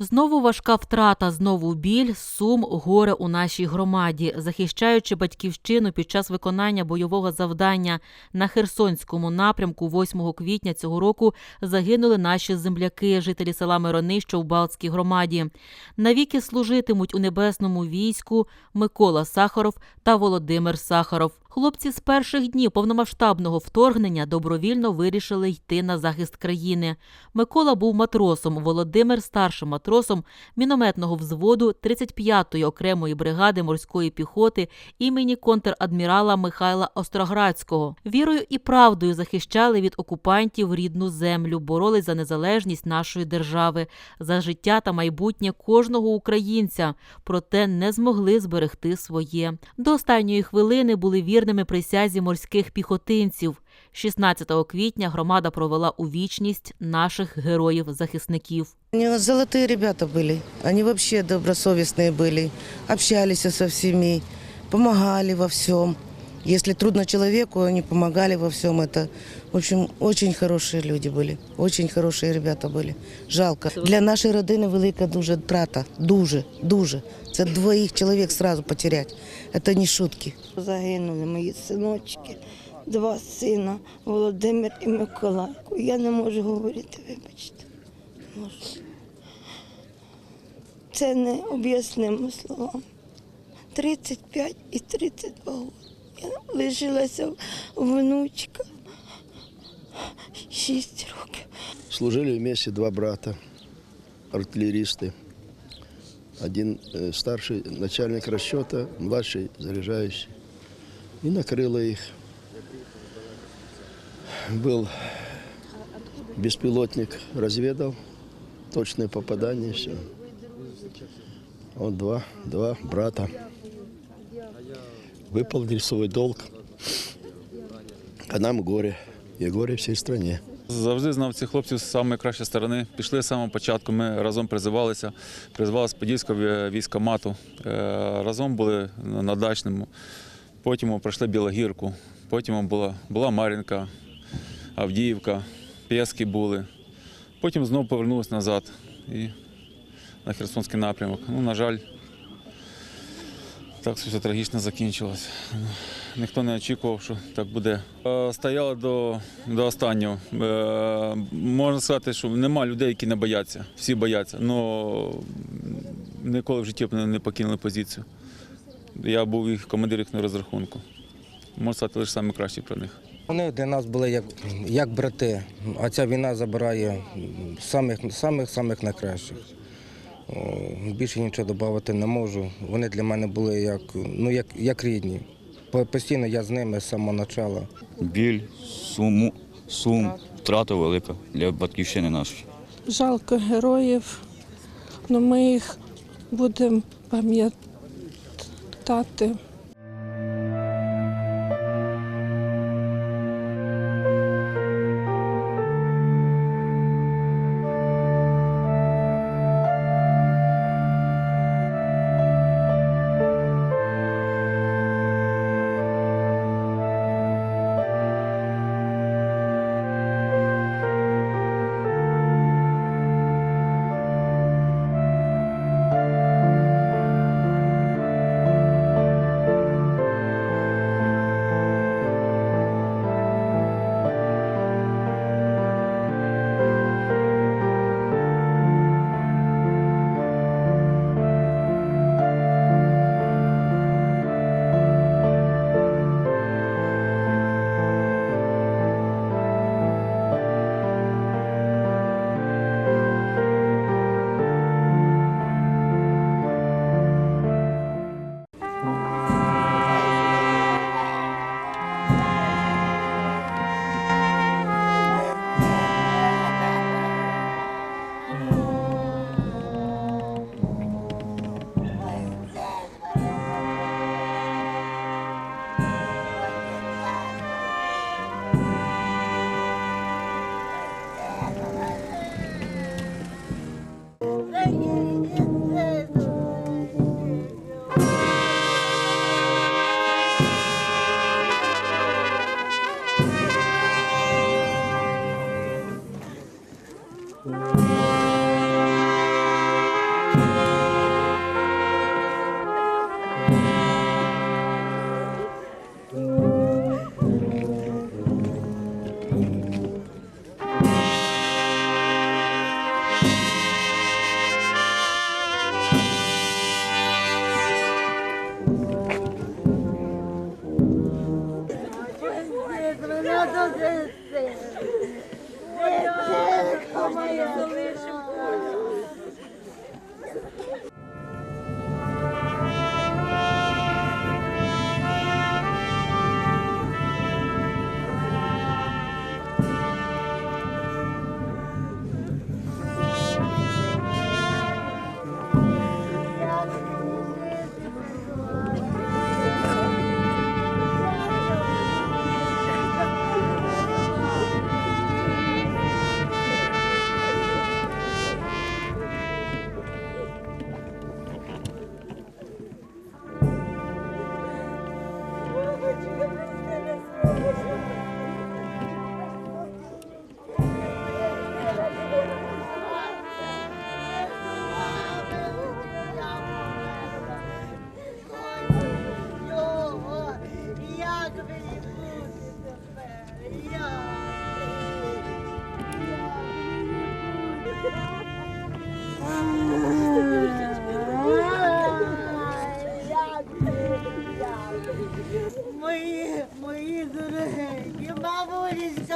Знову важка втрата, знову біль, сум, горе у нашій громаді. Захищаючи батьківщину під час виконання бойового завдання на Херсонському напрямку 8 квітня цього року загинули наші земляки, жителі села Мирони, що в Балтській громаді. Навіки служитимуть у небесному війську Микола Сахаров та Володимир Сахаров. Хлопці з перших днів повномасштабного вторгнення добровільно вирішили йти на захист країни. Микола був матросом, Володимир старшим матросом мінометного взводу 35-ї окремої бригади морської піхоти імені контрадмірала Михайла Остроградського. Вірою і правдою захищали від окупантів рідну землю, боролись за незалежність нашої держави, за життя та майбутнє кожного українця, проте не змогли зберегти своє. До останньої хвилини були вірними присязі морських піхотинців. 16 квітня громада провела у вічність наших героїв-захисників. Они золотые ребята были. Они вообще добросовестные были. Общались со всеми, помогали во всем. Если трудно человеку, они помогали во всем это. В общем, очень хорошие люди были. Очень хорошие ребята были. Жалко. Для нашої родини велика дуже втрата. Дуже, дуже. це двоїх чоловік сразу потерять. Це не шутки. Загинули мої синочки, два сина, Володимир і Миколай. Я не можу говорити, вибачте. Не можу. Це не об'яснимо словами. 35 і 32 роки. Я лишилася внучка. 6 років. Служили вместе два брата, артиллеристы. Один э, старший начальник расчета, младший заряжающий. И накрыло их. Был беспилотник, разведал, точное попадание, все. Вот два, два брата. Выполнили свой долг. А нам горе. И горе всей стране. Завжди знав цих хлопців з самої кращої сторони. Пішли з самого початку. Ми разом призивалися, призивали з Подільського ві- військкомату. Е, Разом були на дачному. Потім пройшли Білогірку, потім була, була Мар'їнка, Авдіївка, Пєски були. Потім знову повернулися назад і на Херсонський напрямок. Ну, на жаль, так все трагічно закінчилось. Ніхто не очікував, що так буде. Е, Стояли до, до останнього. Е, Можна сказати, що нема людей, які не бояться. Всі бояться. але ніколи в житті не- покинули позицію. Я був їх командир їхнього розрахунку. Можна сказати лише саме краще про них. Вони для нас були як, як брати, а ця війна забирає самих, самих, самих найкращих. Більше нічого додати не можу. Вони для мене були як, ну, як, як рідні. Постійно я з ними з самого початку. біль, суму, сум, втрата велика для батьківщини нашої. Жалко героїв, але ми їх будемо пам'ятати.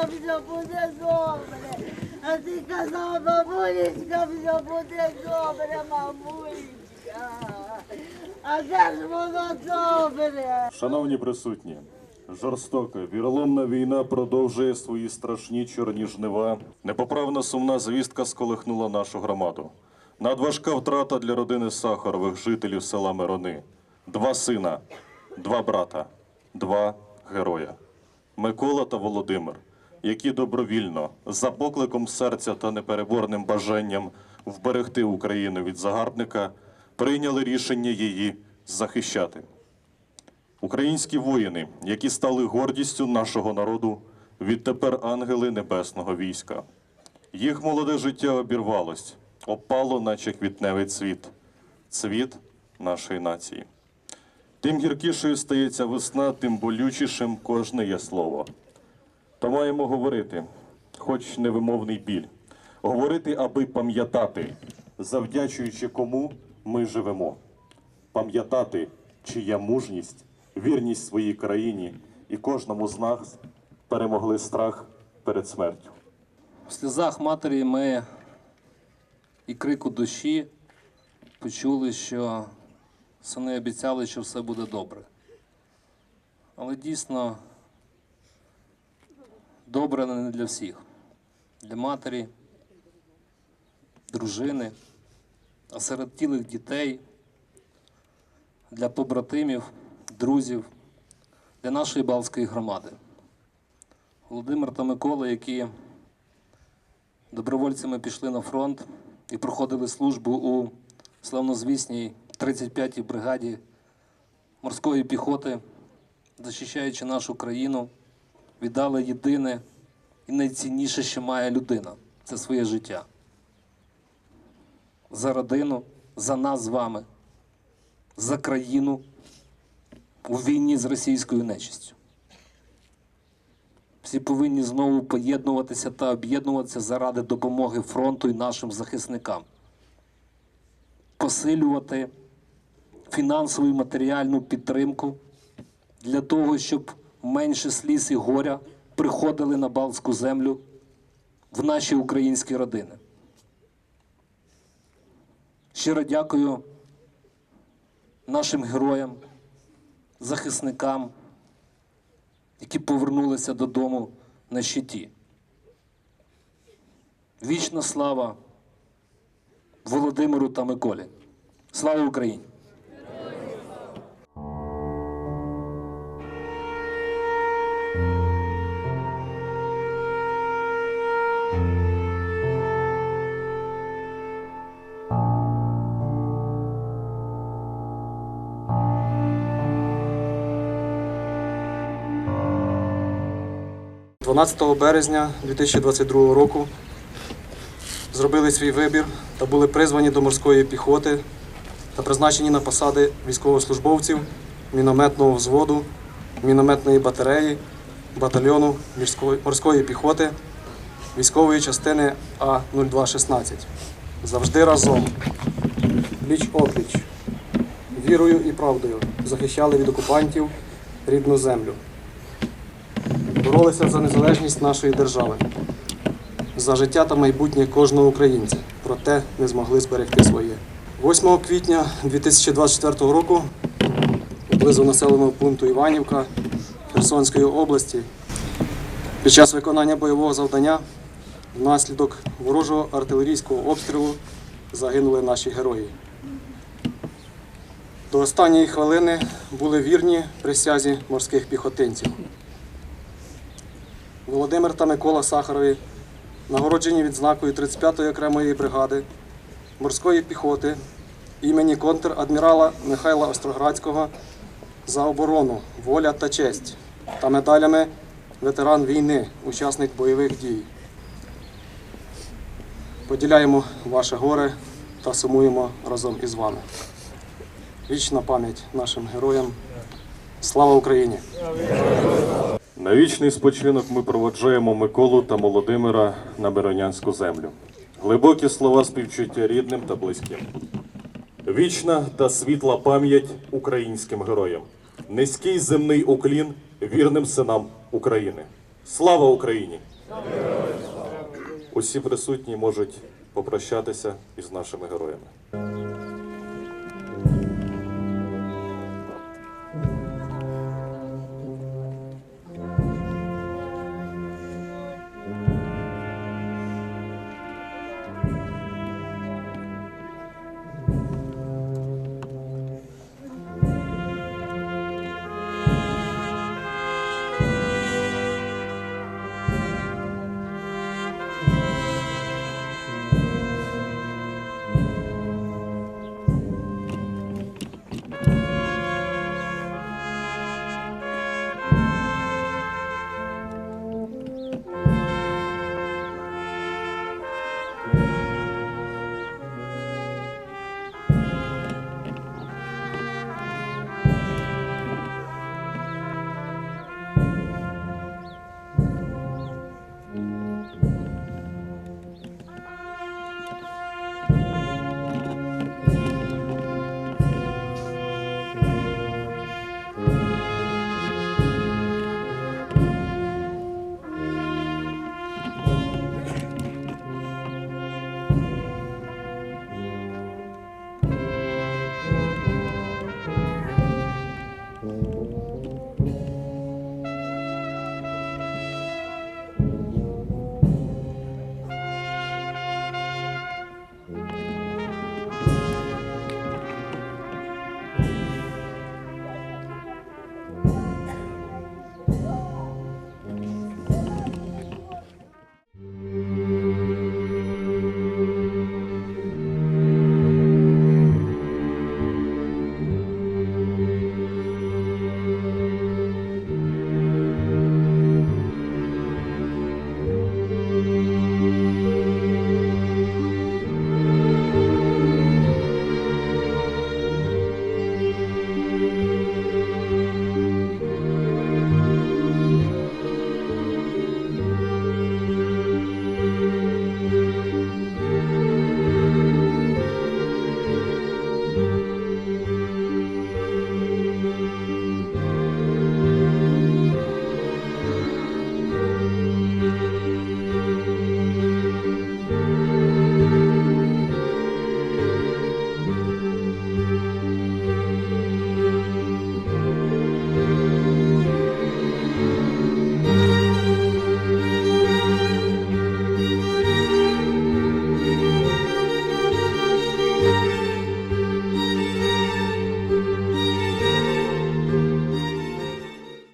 Все буде добре. А ти казала, бабулечка, все буде добре, мамулечка. А де ж воно добре? Шановні присутні, жорстока, віроломна війна продовжує свої страшні чорні жнива. Непоправна сумна звістка сколихнула нашу громаду. Надважка втрата для родини Сахарових, жителів села Мирони. Два сина, два брата, два героя. Микола та Володимир, які добровільно, за покликом серця та непереборним бажанням вберегти Україну від загарбника, прийняли рішення її захищати. Українські воїни, які стали гордістю нашого народу, відтепер ангели небесного війська. Їх молоде життя обірвалось, опало, наче квітневий цвіт, цвіт нашої нації. Тим гіркішою стається весна, тим болючішим кожне є слово. Та маємо говорити, хоч невимовний біль, говорити, аби пам'ятати, завдячуючи кому ми живемо пам'ятати, чия мужність, вірність своїй країні і кожному з нас перемогли страх перед смертю. В сльозах матері ми і крику душі почули, що сини обіцяли, що все буде добре. Але дійсно добре не для всіх. Для матері, дружини, а серед тілих дітей, для побратимів, друзів, для нашої Балтської громади. Володимир та Микола, які добровольцями пішли на фронт і проходили службу у славнозвісній 35-й бригаді морської піхоти, захищаючи нашу країну, віддали єдине і найцінніше, що має людина це своє життя. За родину, за нас з вами, за країну у війні з російською нечистю. Всі повинні знову поєднуватися та об'єднуватися заради допомоги фронту і нашим захисникам, посилювати фінансову і матеріальну підтримку для того, щоб менше сліз і горя приходили на Балтську землю в наші українські родини. Щиро дякую нашим героям, захисникам які повернулися додому на щиті. Вічна слава Володимиру та Миколі. Слава Україні! – 12 березня 2022 року зробили свій вибір та були призвані до морської піхоти та призначені на посади військовослужбовців мінометного взводу, мінометної батареї, батальйону морської- піхоти військової частини А-0216. Завжди разом, пліч опліч, вірою і правдою захищали від окупантів рідну землю боролися за незалежність нашої держави, за життя та майбутнє кожного українця, проте не змогли зберегти своє. 8 квітня 2024 року поблизу населеного пункту Іванівка Херсонської області під час виконання бойового завдання внаслідок ворожого артилерійського обстрілу загинули наші герої. До останньої хвилини були вірні присязі морських піхотинців. Володимир та Микола Сахарові нагороджені відзнакою 35-ї окремої бригади морської піхоти імені контр-адмірала Михайла Остроградського за оборону, воля та честь та медалями ветеран війни, учасник бойових дій. Поділяємо ваше горе та сумуємо разом із вами. Вічна пам'ять нашим героям. Слава Україні! На вічний спочинок ми проводжаємо Миколу та Володимира на Миронянську землю. Глибокі слова співчуття рідним та близьким. Вічна та світла пам'ять українським героям. Низький земний уклін вірним синам України. Слава Україні! Усі присутні можуть попрощатися із нашими героями.